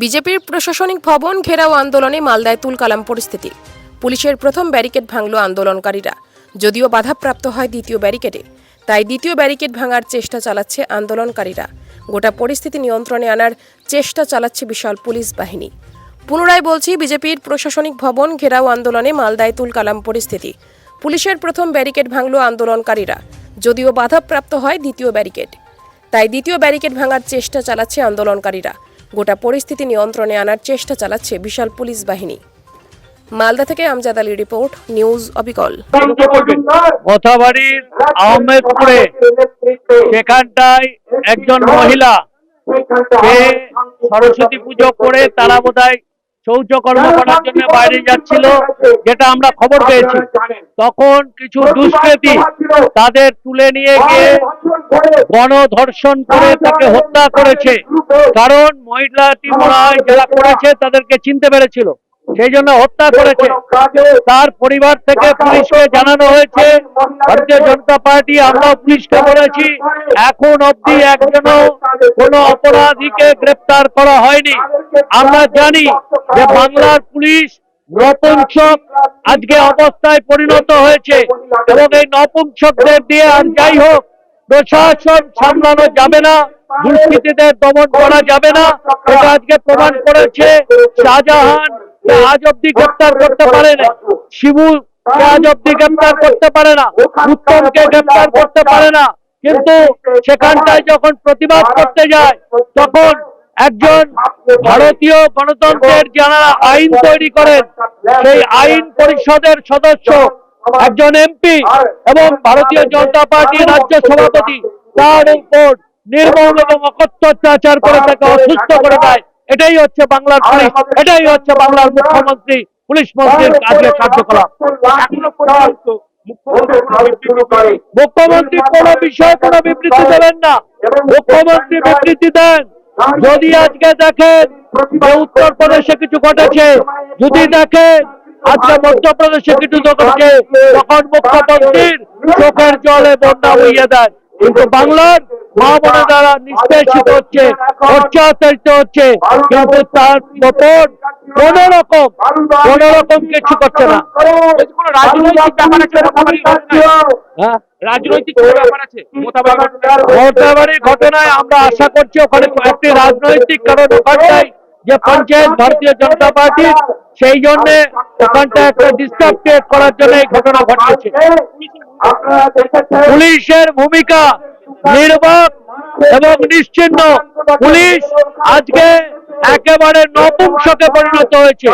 বিজেপির প্রশাসনিক ভবন ঘেরাও আন্দোলনে মালদায় তুলকালাম পরিস্থিতি। পুলিশের প্রথম ব্যারিকেড ভাঙল আন্দোলনকারীরা। যদিও বাধাপ্রাপ্ত হয় দ্বিতীয় ব্যারিকেডে, তাই দ্বিতীয় ব্যারিকেড ভাঙার চেষ্টা চালাচ্ছে আন্দোলনকারীরা। গোটা পরিস্থিতি নিয়ন্ত্রণে আনার চেষ্টা চালাচ্ছে বিশাল পুলিশ বাহিনী। পুনরায় বলছি, বিজেপির প্রশাসনিক ভবন ঘেরাও আন্দোলনে মালদায় তুলকালাম পরিস্থিতি। পুলিশের প্রথম ব্যারিকেড ভাঙল আন্দোলনকারীরা। যদিও বাধাপ্রাপ্ত হয় দ্বিতীয় ব্যারিকেড। তাই দ্বিতীয় ব্যারিকেড ভাঙার চেষ্টা চালাচ্ছে আন্দোলনকারীরা। গোটা পরিস্থিতি নিয়ন্ত্রণে আনার চেষ্টা চালাচ্ছে বিশাল পুলিশ বাহিনী। মালদা থেকে আমজাদ আলী রিপোর্ট, নিউজ অবিকল। মথাবাড়ির আহমেদপুরে সেখানটায় একজন মহিলা সরস্বতী পুজো করে তারা বোধহয় শৌচকর্ম করার জন্য বাইরে যাচ্ছিল, যেটা আমরা খবর পেয়েছি। তখন কিছু দুষ্কৃতী তাদের তুলে নিয়ে গিয়ে গণধর্ষণ করে তাকে হত্যা করেছে। কারণ মহিলাটি মনে যারা করেছে তাদেরকে চিনতে পেরেছিল। সেই জন্য হত্যা করেছে। তার পরিবার থেকে পুলিশকে জানানো হয়েছে। ভারতীয় জনতা পার্টি আমরা পুলিশকে বলেছি এখন অবধি একজনও কোনো অপরাধীকে গ্রেপ্তার করা হয়নি। আমরা জানি যে বাংলার পুলিশ নপুংসক আজকে অবস্থায় পরিণত হয়েছে। এবং এই নপুংসকদের দিয়ে আর যাই হোক প্রশাসন সামলানো যাবে না, দুষ্কৃতীদের দমন করা যাবে না। এটা আজকে প্রমাণ করেছে শাহজাহান আজ অব্দি গ্রেপ্তার করতে পারে না। শিবু আজ অব্দি গ্রেপ্তার করতে পারে না। উত্তমকে গ্রেপ্তার করতে পারে না। কিন্তু সেখানটায় যখন প্রতিবাদ করতে যায়, তখন একজন ভারতীয় গণতন্ত্রের যারা আইন তৈরি করেন, সেই আইন পরিষদের সদস্য একজন এমপি এবং ভারতীয় জনতা পার্টির রাজ্য সভাপতি, তার উপর নির্মম এবং অকথ্য অত্যাচার করে তাকে অসুস্থ করে দেয়। এটাই হচ্ছে বাংলার পুলিশ, এটাই হচ্ছে বাংলার মুখ্যমন্ত্রী, পুলিশ মন্ত্রীর কাজের কার্যকলাপ। মুখ্যমন্ত্রী কোনো বিষয়ে কোনো বিবৃতি দেবেন না। মুখ্যমন্ত্রী বিবৃতি দেন। যদি আজকে দেখেন যে উত্তরপ্রদেশে কিছু ঘটেছে, যদি দেখেন আজকে মধ্যপ্রদেশে কিছু ঘটেছে তখন মুখ্যমন্ত্রীর চোখের জলে বন্যা বইয়ে দেন কিন্তু বাংলার মা দ্বারা নিষ্পেষিত হচ্ছে অত্যাচারিত হচ্ছে, কিন্তু তার ওপর কোন রকম কোন রকম কিছু করছে না রাজনৈতিক ঘটনায়? হ্যাঁ ঘটনায়? আমরা আশা করছি ওখানে একটি রাজনৈতিক কারণ ওখানটায় যে পঞ্চায়েত, ভারতীয় জনতা পার্টির সেই জন্য ওখানটা একটা ডিস্টার্ব ক্রিয়েট করার জন্য এই ঘটনা ঘটেছে পুলিশের ভূমিকা নির্বাক এবং নিশ্চিন্ন। পুলিশ আজকে একেবারে নপুংসকে পরিণত হয়েছে।